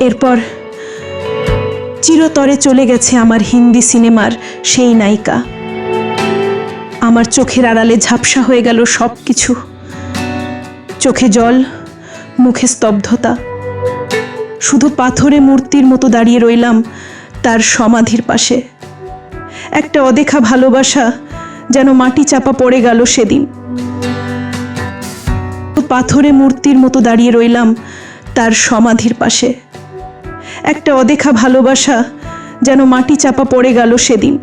এরপর চিরতরে চলে গেছে আমার হিন্দি সিনেমার সেই নায়িকা। আমার চোখের আড়ালে ঝাপসা হয়ে গেল সব কিছু চোখে জল, মুখে স্তব্ধতা। শুধু পাথরে মূর্তির মতো দাঁড়িয়ে রইলাম তার সমাধির পাশে। একটা অদেখা ভালোবাসা যেন মাটি চাপা পড়ে গেল সেদিন। পাথরে মূর্তির মতো দাঁড়িয়ে রইলাম তার সমাধির পাশে। একটা অদেখা ভালোবাসা যেন মাটি চাপা পড়ে গেল সেদিন।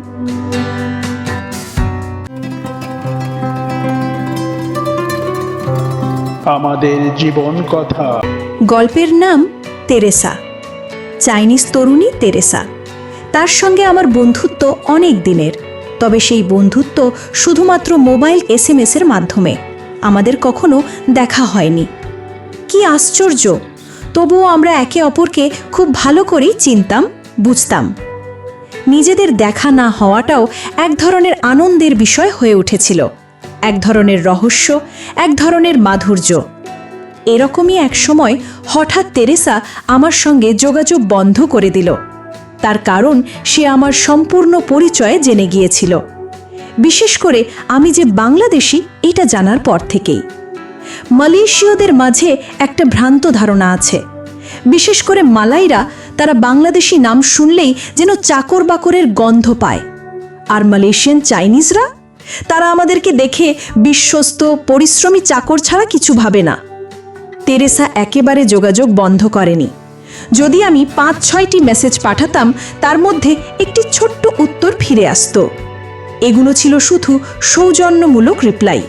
আমাদের জীবন কথা। গল্পের নাম তেরেসা। চাইনিজ তরুণী তেরেসা। তার সঙ্গে আমার বন্ধুত্ব অনেক দিনের তবে সেই বন্ধুত্ব শুধুমাত্র মোবাইল এস এম এর মাধ্যমে। আমাদের কখনো দেখা হয়নি। কি আশ্চর্য! তবুও আমরা একে অপরকে খুব ভালো করেই চিনতাম, বুঝতাম। নিজেদের দেখা না হওয়াটাও এক ধরনের আনন্দের বিষয় হয়ে উঠেছিল। এক ধরনের রহস্য, এক ধরনের মাধুর্য। এরকমই এক সময় হঠাৎ তেরেসা আমার সঙ্গে যোগাযোগ বন্ধ করে দিল। তার কারণ সে আমার সম্পূর্ণ পরিচয় জেনে গিয়েছিল। বিশেষ করে আমি যে বাংলাদেশি, এটা জানার পর থেকেই। মালয়েশীয়দের মাঝে একটা ভ্রান্ত ধারণা আছে। বিশেষ করে মালাইরা তারা বাংলাদেশি নাম শুনলেই যেন চাকর বাকরের গন্ধ পায়। আর মালয়েশিয়ান চাইনিজরা? তারা আমাদেরকে দেখে বিশ্বস্ত, পরিশ্রমী চাকর ছাড়া কিছু ভাবে না। তেরেসা একেবারে যোগাযোগ বন্ধ করেনি। যদি আমি পাঁচ, ছয়টি মেসেজ পাঠাতাম, তার মধ্যে একটি ছোট্ট উত্তর ফিরে আসতো। এগুলো ছিল শুধু সৌজন্যমূলক রিপ্লাই।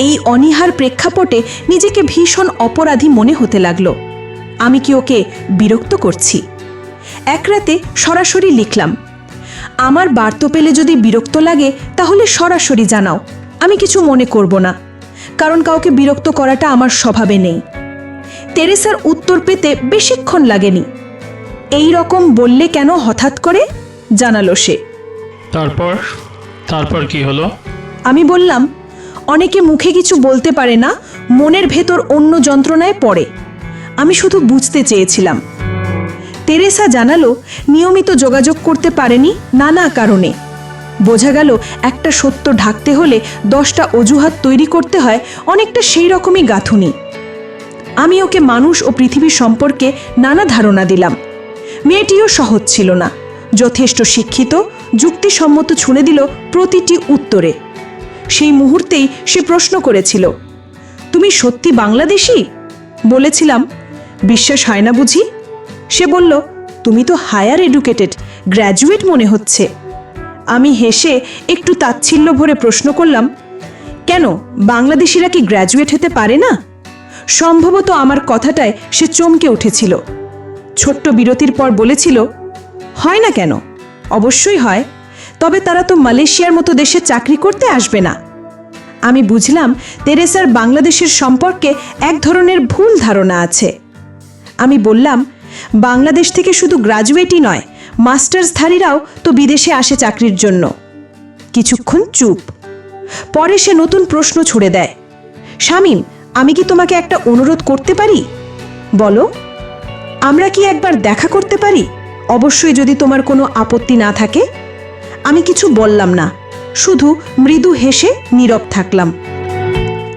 এই অনীহার প্রেক্ষাপটে নিজেকে ভীষণ অপরাধী মনে হতে লাগল। আমি কি ওকে বিরক্ত করছি? এক রাতে সরাসরি লিখলাম আমার বার্ত পেলে যদি বিরক্ত লাগে তাহলে সরাসরি জানাও। আমি কিছু মনে করব না কারণ কাউকে বিরক্ত করাটা আমার স্বভাবে নেই। তেরেসার উত্তর পেতে বেশিক্ষণ লাগেনি। এই রকম বললে কেন হঠাৎ করে? জানালো সে। তারপর? তারপর কি হলো? আমি বললাম অনেকে মুখে কিছু বলতে পারে না, মনের ভেতর অন্য যন্ত্রণায় পড়ে। আমি শুধু বুঝতে চেয়েছিলাম। তেরেসা জানালো, নিয়মিত যোগাযোগ করতে পারেনি নানা কারণে। বোঝা গেল, একটা সত্য ঢাকতে হলে দশটা অজুহাত তৈরি করতে হয় অনেকটা সেই রকমই গাঁথুনি। আমি ওকে মানুষ ও পৃথিবী সম্পর্কে নানা ধারণা দিলাম। মেয়েটিও সহজ ছিল না। যথেষ্ট শিক্ষিত, যুক্তিসম্মত ছুঁড়ে দিল প্রতিটি উত্তরে। সেই মুহূর্তেই সে প্রশ্ন করেছিল, তুমি সত্যি বাংলাদেশি? বলেছিলাম, বিশ্বাস হয় না বুঝি? সে বলল, তুমি তো হায়ার এডুকেটেড, গ্র্যাজুয়েট মনে হচ্ছে। আমি হেসে একটু তাচ্ছিল্য ভরে প্রশ্ন করলাম, কেন, বাংলাদেশিরা কি গ্র্যাজুয়েট হতে পারে না? সম্ভবত আমার কথাটায় সে চমকে উঠেছিল। ছোট্ট বিরতির পর বলেছিল, হয় না কেন? অবশ্যই হয়। তবে তারা তো মালয়েশিয়ার মতো দেশে চাকরি করতে আসবে না। আমি বুঝলাম তেরেসার বাংলাদেশের সম্পর্কে এক ধরনের ভুল ধারণা আছে। আমি বললাম, বাংলাদেশ থেকে শুধু গ্রাজুয়েটই নয়, মাস্টার্সধারীরাও তো বিদেশে আসে চাকরির জন্য। কিছুক্ষণ চুপ। পরে সে নতুন প্রশ্ন ছুড়ে দেয়, শামিম, আমি কি তোমাকে একটা অনুরোধ করতে পারি? বলো, আমরা কি একবার দেখা করতে পারি? অবশ্যই যদি তোমার কোনো আপত্তি না থাকে। আমি কিছু বললাম না। শুধু মৃদু হেসে নীরব থাকলাম।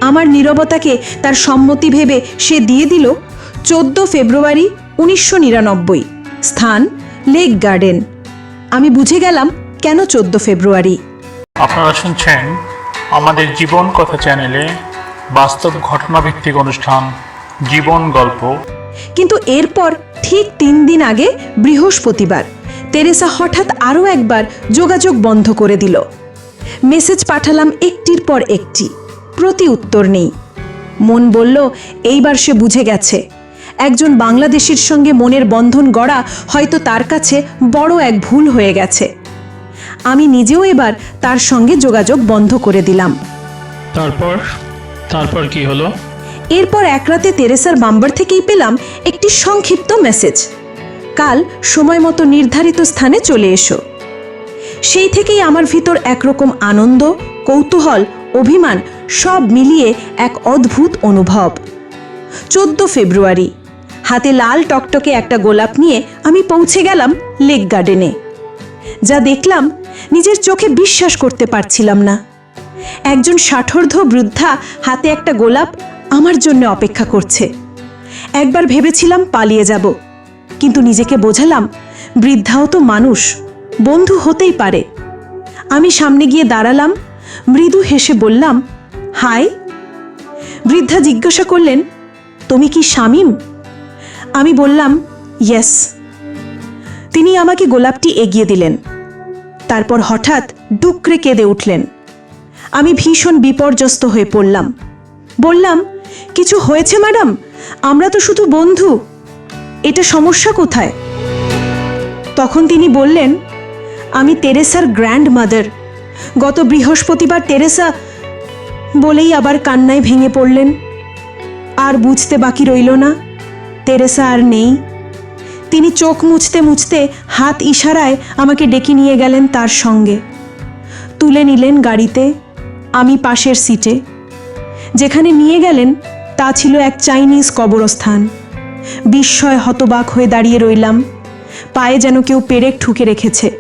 আমার নীরবতাকে তার সম্মতি ভেবে সে দিয়ে দিল চোদ্দ ফেব্রুয়ারি উনিশশো নিরানব্বই স্থান লেক গার্ডেন। আমি বুঝে গেলাম কেন চোদ্দ ফেব্রুয়ারি। আপনারা শুনছেন আমাদের জীবন কথা চ্যানেলে বাস্তব ঘটনাভিত্তিক অনুষ্ঠান জীবন গল্প। কিন্তু এরপর ঠিক তিন দিন আগে বৃহস্পতিবার তেরেসা হঠাৎ আরও একবার যোগাযোগ বন্ধ করে দিল। মেসেজ পাঠালাম একটির পর একটি প্রতি উত্তর নেই। মন বলল এইবার সে বুঝে গেছে। একজন বাংলাদেশির সঙ্গে মনের বন্ধন গড়া হয়তো তার কাছে বড় এক ভুল হয়ে গেছে। আমি নিজেও এবার তার সঙ্গে যোগাযোগ বন্ধ করে দিলাম। তারপর? তারপর কি হলো? এরপর এক রাতে তেরেসার বাম্বার থেকেই পেলাম একটি সংক্ষিপ্ত মেসেজ। কাল সময় মতো নির্ধারিত স্থানে চলে এসো। সেই থেকেই আমার ভিতর একরকম আনন্দ, কৌতূহল, অভিমান সব মিলিয়ে এক অদ্ভুত অনুভব। চোদ্দ ফেব্রুয়ারি, হাতে লাল টকটকে একটা গোলাপ নিয়ে আমি পৌঁছে গেলাম লেক গার্ডেনে। যা দেখলাম নিজের চোখে বিশ্বাস করতে পারছিলাম না। একজন ষাঠর্ধ বৃদ্ধা হাতে একটা গোলাপ আমার জন্য অপেক্ষা করছে। একবার ভেবেছিলাম পালিয়ে যাব। কিন্তু নিজেকে বোঝালাম, বৃদ্ধাও তো মানুষ, বন্ধু হতেই পারে। আমি সামনে গিয়ে দাঁড়ালাম, মৃদু হেসে বললাম, হাই। বৃদ্ধা জিজ্ঞাসা করলেন, তুমি কি শামিম? আমি বললাম, ইয়েস। তিনি আমাকে গোলাপটি এগিয়ে দিলেন। তারপর হঠাৎ ডুকরে কেঁদে উঠলেন। আমি ভীষণ বিপর্যস্ত হয়ে পড়লাম। বললাম, কিছু হয়েছে, ম্যাডাম? আমরা তো শুধু বন্ধু। এটা সমস্যা কোথায়? তখন তিনি বললেন, আমি তেরেসার গ্র্যান্ড মাদার গত বৃহস্পতিবার তেরেসা বলেই আবার কান্নায় ভেঙে পড়লেন। আর বুঝতে বাকি রইল না, তেরেসা আর নেই। তিনি চোখ মুছতে মুছতে হাত ইশারায় আমাকে ডেকে নিয়ে গেলেন তার সঙ্গে। তুলে নিলেন গাড়িতে, আমি পাশের সিটে। যেখানে নিয়ে গেলেন তা ছিল এক চাইনিজ কবরস্থান। বিস্ময় হতবাক হয়ে দাঁড়িয়ে রইলাম। পায়ে যেন কেউ পেরেক ঠুকে রেখেছে।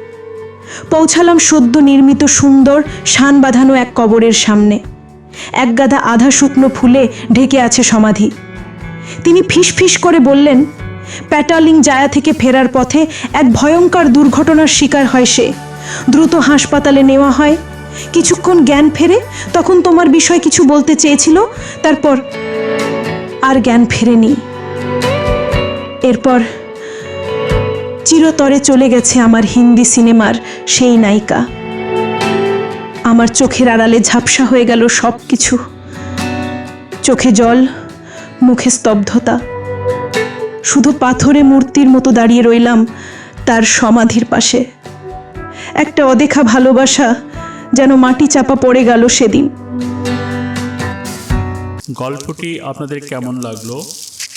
পৌঁছালাম সদ্য নির্মিত সুন্দর, শান বাঁধানো এক কবরের সামনে। এক গাদা আধা শুকনো ফুলে ঢেকে আছে সমাধি। তিনি ফিসফিস করে বললেন প্যাটালিং জায়া থেকে ফেরার পথে এক ভয়ঙ্কর দুর্ঘটনার শিকার হয় সে। দ্রুত হাসপাতালে নেওয়া হয়। কিছুক্ষণ জ্ঞান ফেরে তখন তোমার বিষয় কিছু বলতে চেয়েছিল, তারপর আর জ্ঞান ফেরেনি। এরপর চিরতরে চলে গেছে আমার হিন্দি সিনেমার সেই নায়িকা। আমার চোখের আড়ালে ঝাপসা হয়ে গেল সব কিছু চোখে জল, মুখে স্তব্ধতা। শুধু পাথরে মূর্তির মতো দাঁড়িয়ে রইলাম তার সমাধির পাশে। একটা অদেখা ভালোবাসা যেন মাটি চাপা পড়ে গেল সেদিন। গল্পটি আপনাদের কেমন লাগল?